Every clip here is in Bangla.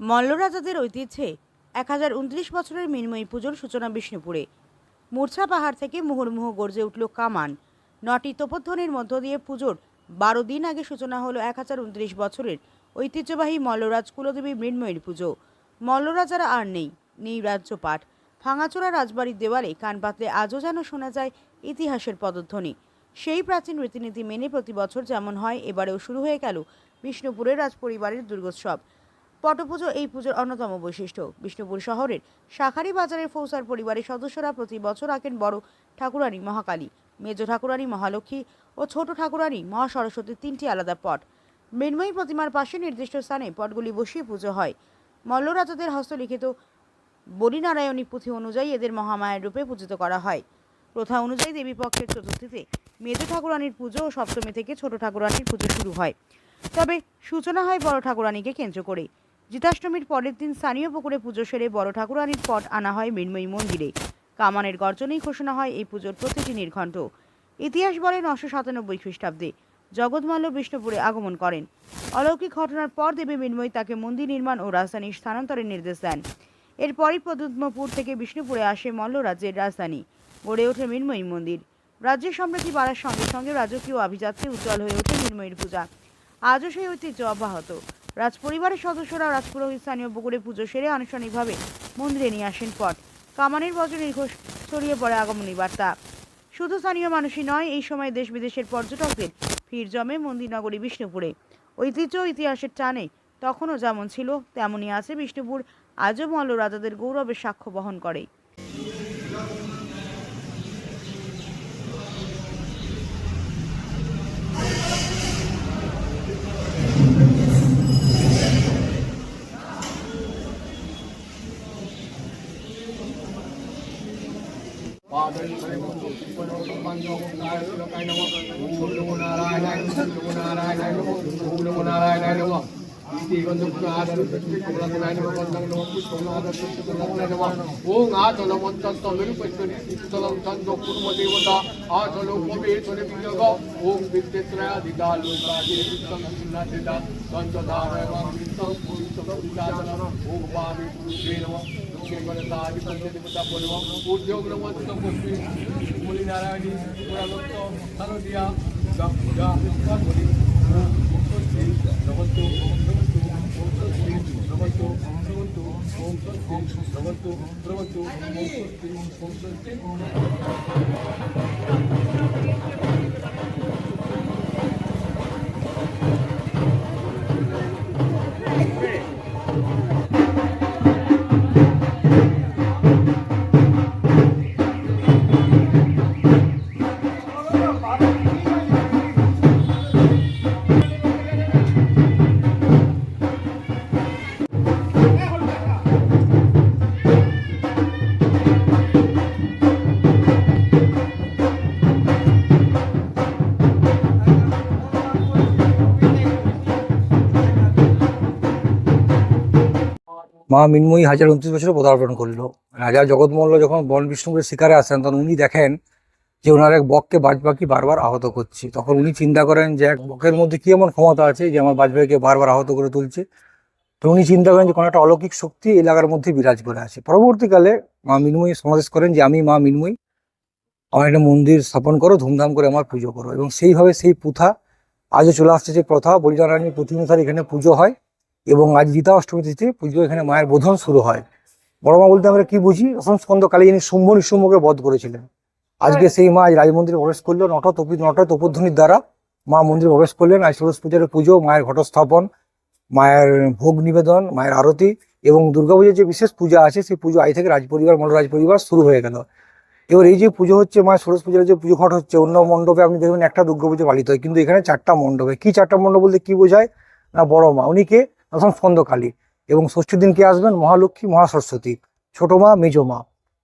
মল্লরাজাদের ঐতিহ্যে এক হাজার উনত্রিশ বছরের মিনময়ী পুজোর সূচনা বিষ্ণুপুরে। মূর্ছা পাহাড় থেকে মুহুর্মুহ গর্জে উঠল কামান। নটি তোপধ্বনির মধ্য দিয়ে পুজোর বারো দিন আগে সূচনা হলো এক হাজার উনত্রিশ বছরের ঐতিহ্যবাহী মল্লরাজ কুলদেবী মৃন্ময়ীর পুজো। মল্লরাজারা আর নেই নেই রাজ্যপাঠ। ভাঙাচোরা রাজবাড়ির দেওয়ালে কান পাতলে আজও যেন শোনা যায় ইতিহাসের পদধ্বনি। সেই প্রাচীন রীতিনীতি মেনে প্রতি বছর যেমন হয়, এবারেও শুরু হয়ে গেল বিষ্ণুপুরের রাজপরিবারের দুর্গোৎসব। পটপুজো এই পুজোর অন্যতম বৈশিষ্ট্য। বিষ্ণুপুর শহরের শাখারি বাজারের ফৌসার পরিবারের সদস্যরা প্রতি বছর আঁকেন বড় ঠাকুরানী মহাকালী। মেজ ঠাকুরানী মহালক্ষ্মী ও ছোট ঠাকুরানী মহাসরস্বতীর তিনটি আলাদা পট। মৃন্ময়ী প্রতিমার পাশে নির্দিষ্ট স্থানে পটগুলি বসিয়ে পুজো হয়। মল্লরাজাদের হস্তলিখিত বলিনারায়ণী পুঁথি অনুযায়ী এদের মহামায়ের রূপে পূজিত করা হয়। প্রথা অনুযায়ী দেবী পক্ষের চতুর্থীতে মেজ ঠাকুরানীর পুজো ও সপ্তমী থেকে ছোট ঠাকুরানীর পুজো শুরু হয়। তবে সূচনা হয় বড় ঠাকুরানীকে কেন্দ্র করে। জিতাষ্টমীর পরের দিন স্থানীয় পুকুরে পুজো সেরে বড় ঠাকুরানির পট আনা হয় মৃন্ময়ী মন্দিরে। কামানের গর্জনেই ঘোষণা হয় এই পুজোর প্রতিটি নির্ঘণ্ট। ইতিহাস বলে নশো সাতানব্বই খ্রিস্টাব্দে জগৎমাল্য বিষ্ণুপুরে আগমন করেন। অলৌকিক ঘটনার পর দেবী মৃন্ময়ী তাকে মন্দির নির্মাণ ও রাজধানী স্থানান্তরের নির্দেশ দেন। এরপরই পদ্মপুর থেকে বিষ্ণুপুরে আসে মল্ল রাজ্যের রাজধানী। গড়ে ওঠে মৃন্ময়ী মন্দির। রাজ্যের সমৃদ্ধি বাড়ার সঙ্গে সঙ্গে রাজকীয় আভিজাত্যে উজ্জ্বল হয়ে ওঠে মৃন্ময়ীর পূজা। আজও সেই ঐতিহ্য অব্যাহত। রাজপরিবারের সদস্যরা রাজপুরোহিত স্থানীয় পুকুরে পুজো সেরে আনুষ্ঠানিকভাবে মন্দিরে নিয়ে আসেন পট কামানের বজ্রের ঘোষ ছড়িয়ে পড়ে আগমনী বার্তা। শুধু স্থানীয় মানুষই নয়, এই সময় দেশ বিদেশের পর্যটকদের ভিড় জমে মন্দিরনগরী, বিষ্ণুপুরে। ঐতিহ্য ইতিহাসের টানে তখনও যেমন ছিল, তেমনই আছে বিষ্ণুপুর। আজও মল্ল রাজাদের গৌরবের সাক্ষ্য বহন করে। ಓಂ ಆತನ ಮಂತಂತ ವಿರುಪಚ್ಚರಿ ಸ್ಥಳಂ ತಂದ ಕುರ್ಮ ದೇವತ ಆತನು ಉಪವೇತನೆ ವಿಯೋಗ ಓಂ ವಿದ್ಯತ್ರಯ ದಿಗಾ ಲೋಕಾದಿ ವಿತ್ತಂ ಸುನ್ನದಿದ ಸಂತಧಾರವ ವಿತ್ತಂ ಪುರುಷವ ಉದಾಸನ ಓಂ ಭಾವಿ ಪುರುಷೇನವ ಕೇವಲ ಆದಿಪತ್ಯ ದೇವತಾ ಪರವ ಉದ್ಯೋಗ ನಮಸ್ತಂ ಪುಷ್ಪಿ মুনি নারায়ণী পুরালত্ত শারদিয়া, গঙ্গা বিশ্বরি নমস্তে ভগবত ভগবত নমস্তে ওম স্বস্তি ভগবত ভগবত ওম স্বস্তি ওম স্বস্তি মা মিনময়ী হাজার উনত্রিশ বছরে পদার্পণ করল। রাজা জগৎমল্ল যখন বন বিষ্ণুপুরের শিকারে আসেন, তখন উনি দেখেন যে ওনার এক বককে বাজপাখি বারবার আহত করছে। তখন উনি চিন্তা করেন যে এক বকের মধ্যে কি এমন ক্ষমতা আছে যে আমার বাজপাখিকে বারবার আহত করে তুলছে? তো উনি চিন্তা করেন যে কোনো একটা অলৌকিক শক্তি এলাকার মধ্যে বিরাজ করে আছে। পরবর্তীকালে মা মিনময়ী সমাবেশ করেন যে, আমি মা মিনময়ী, আমার একটা মন্দির স্থাপন করো, ধুমধাম করে আমার পুজো করো। এবং সেইভাবে সেই প্রথা আজও চলে আসছে, যে প্রথা বলিদারানীর প্রতি অনুসারে এখানে পুজো হয়। এবং আজ গীতা অষ্টমী তিথি পুজো এখানে মায়ের বোধন শুরু হয়। বড় মা বলতে আমরা কি বুঝি? অসম স্কন্দ কালী যিনি শুম্ভ নিশুম্ভকে বধ করেছিলেন। আজকে সেই মা আজ রাজমন্দিরে প্রবেশ করল নট তপি নট তপধ্বনির দ্বারা। মা মন্দিরে প্রবেশ করলেন আজ ষোড়শ পূজার পুজো মায়ের ঘটস্থাপন মায়ের ভোগ নিবেদন মায়ের আরতি এবং দুর্গাপুজোর যে বিশেষ পূজা আছে সেই পুজো আজ থেকে রাজপরিবার মল্ল রাজপরিবার শুরু হয়ে গেল। এবার এই যে পুজো হচ্ছে মায়ের ষোড়শ পূজার যে পুজো ঘট হচ্ছে অন্য মণ্ডপে আপনি দেখবেন একটা দুর্গাপুজো পালিত হয় কিন্তু এখানে চারটা মণ্ডপে। কি চারটা মণ্ডপ বলতে কি বোঝায়? না বড় মা। উনি কে? প্রথম স্কন্দকালী এবং ষষ্ঠীর দিন কে আসবেন? মহালক্ষ্মী, মহাসরস্বতী, ছোট মা, মেজ মা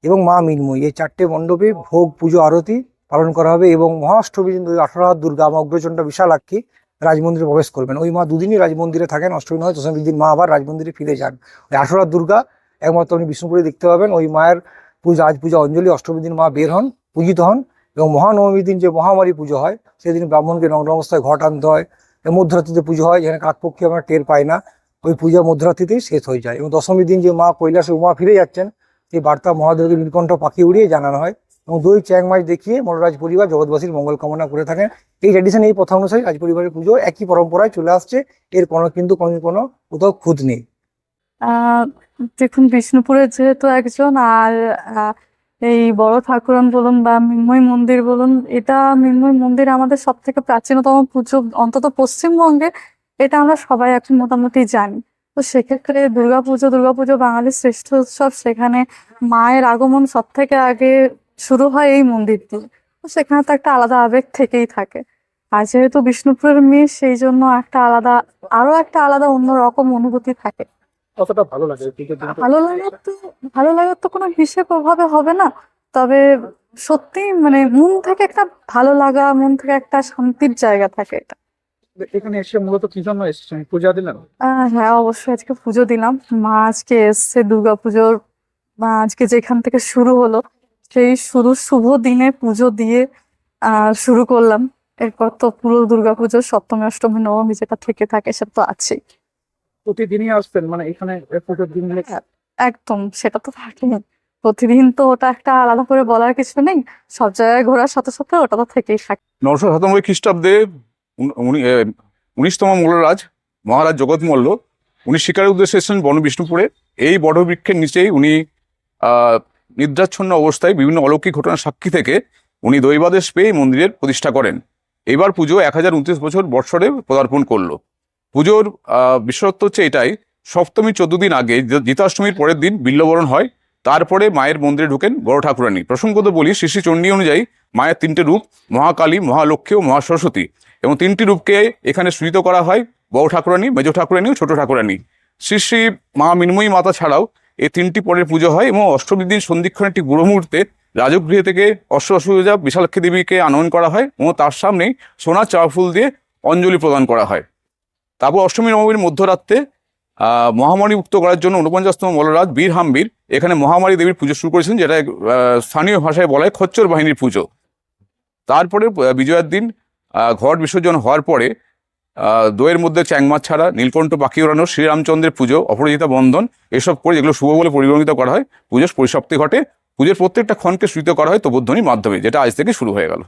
এবং মা মিনময়ী। এই চারটে মণ্ডপে ভোগ, পুজো, আরতি পালন করা হবে এবং মহাষ্টমী দিন আঠারো হাত দুর্গা, মা অগ্রচণ্ডা বিশালাক্ষী রাজমন্দিরে প্রবেশ করবেন। ওই মা দুদিনই রাজমন্দিরে থাকেন, অষ্টমী নয়, দশমীর দিন মা আবার রাজমন্দিরে ফিরে যান। ওই আঠারো হাত দুর্গা একমাত্র আপনি বিষ্ণুপুরে দেখতে পাবেন। ওই মায়ের পূজা, আজ পূজা অঞ্জলি, অষ্টমীর দিন মা বের হন, পূজিত হন এবং মহানবমীর দিন যে মহামারী পুজো হয়, সেদিন ব্রাহ্মণকে নগ্ন অবস্থায় ঘট আনতে হয়। মধ্যরাত্রিতে পুজো হয়, যেখানে কাকপক্ষী আমরা টের পাই না। ওই পূজা মধ্যরাত্রিতেই শেষ হয়ে যায় এবং দশমীর দিন যে মা কৈলাসে উমা ফিরে যাচ্ছেন, এই বার্তা মহাদেবকে নীলকণ্ঠ পাখি উড়িয়ে জানানো হয় এবং দই চ্যাং মাছ দেখিয়ে মনোরাজ পরিবার জগৎবাসীর মঙ্গল কামনা করে থাকেন। এই ট্র্যাডিশন এই প্রথা অনুসারে রাজ পরিবারের পুজো একই পরম্পরায় চলে আসছে। এর কোনো কিন্তু কোনো কোনো কোথাও খুঁত নেই। দেখুন বিষ্ণুপুরের যেহেতু একজন আর এই বড় ঠাকুরন বলুন বা মৃন্ময় মন্দির বলুন, এটা মৃন্ময় মন্দির আমাদের সব থেকে প্রাচীনতম পুজো, অন্তত পশ্চিমবঙ্গে, এটা আমরা সবাই এখন মোটামুটি জানি। তো সেক্ষেত্রে দুর্গাপুজো দুর্গাপুজো বাঙালির শ্রেষ্ঠ উৎসব, সেখানে মায়ের আগমন সব থেকে আগে শুরু হয় এই মন্দির দিয়ে তো সেখানে তো একটা আলাদা আবেগ থেকেই থাকে। আর যেহেতু বিষ্ণুপুরের মেয়ে, সেই জন্য একটা আলাদা আরও একটা আলাদা অন্যরকম অনুভূতি থাকে। কতটা ভালো লাগে? ভালো লাগার তো ভালো লাগার তো কোনো হিসেব ওভাবে হবে না। তবে সত্যি মানে মন থেকে একটা ভালো লাগা মন থেকে একটা শান্তির জায়গা থাকে এটা। এখানে এসে মূলত কি জন্য এসেছেন পূজা দিলেন হ্যাঁ অবশ্যই আজকে পুজো দিলাম। মা আজকে এসছে দুর্গা পুজোর মা আজকে যেখান থেকে শুরু হলো সেই শুরু শুভ দিনে পুজো দিয়ে আহ শুরু করলাম। এরপর তো পুরো দুর্গা পুজো সপ্তমী অষ্টমী নবমী যেটা থেকে থাকে সেটা তো আছেই। প্রতিদিনই আসতেন মানে এখানে দিন একদম সেটা তো থাকেই। প্রতিদিন তো ওটা একটা আলাদা করে বলার কিছু নেই। সব জায়গায় ঘোরার সাথে সাথে ওটা তো থেকেই থাকে। নশো সাতানব্বই খ্রিস্টাব্দে উন- উনি উনিশতম মল্লরাজ মহারাজ জগৎ মল্ল উনি শিকারের উদ্দেশ্যে এসেছেন বন বিষ্ণুপুরে এই বটবৃক্ষের নিচেই উনি নিদ্রাচ্ছন্ন অবস্থায় বিভিন্ন অলৌকিক ঘটনার সাক্ষী থেকে উনি দৈবাদেশ পেয়ে মন্দিরের প্রতিষ্ঠা করেন। এবার পুজো এক হাজার উনত্রিশ বছর বৎসরে পদার্পণ করল। পুজোর বিশেষত্ব হচ্ছে এটাই, সপ্তমী চোদ্দ দিন আগে জিতাষ্টমীর পরের দিন বিল্লবরণ হয়, তারপরে মায়ের মন্দিরে ঢোকেন বড় ঠাকুরানী। প্রসঙ্গত বলি, শ্রী চণ্ডী অনুযায়ী মায়ের তিনটে রূপ, মহাকালী, মহালক্ষ্মী ও মহাসরস্বতী এবং তিনটি রূপকে এখানে সূচিত করা হয়, বড় ঠাকুরানী, মেজ ঠাকুরানী ও ছোট ঠাকুরানী। শ্রী শ্রী মা মিনময়ী মাতা ছাড়াও এই তিনটি পরের পুজো হয় এবং অষ্টমীর দিন সন্ধিক্ষণ একটি গুরু মুহূর্তে রাজগৃহ থেকে অষ্ট অসুবিধা বিশালক্ষী দেবীকে আনয়ন করা হয় এবং তার সামনেই সোনা চাওয়া ফুল দিয়ে অঞ্জলি প্রদান করা হয়। তারপর অষ্টমী নবমীর মধ্যরাত্রে মহামারী মুক্ত করার জন্য ঊনপঞ্চাশতম মল্লরাজ বীর হাম্বীর এখানে মহামারী দেবীর পুজো শুরু করেছেন যেটা স্থানীয় ভাষায় বলা হয় খচ্চর বাহিনীর পুজো। তারপরে বিজয়ার দিন ঘট বিসর্জন হওয়ার পরে আহ, দইয়ের মধ্যে চ্যাংমাছ ছাড়া নীলকণ্ঠ পাখি ওড়ানো শ্রীরামচন্দ্রের পুজো অপরাজিতা বন্ধন এসব করে যেগুলো শুভ বলে পরিগণিত করা হয় পুজোর পরিসমাপ্তি ঘটে। পুজোর প্রত্যেকটা ক্ষণকে সূচিত করা হয় তবোধ্বনির মাধ্যমে যেটা আজ থেকে শুরু হয়ে গেল।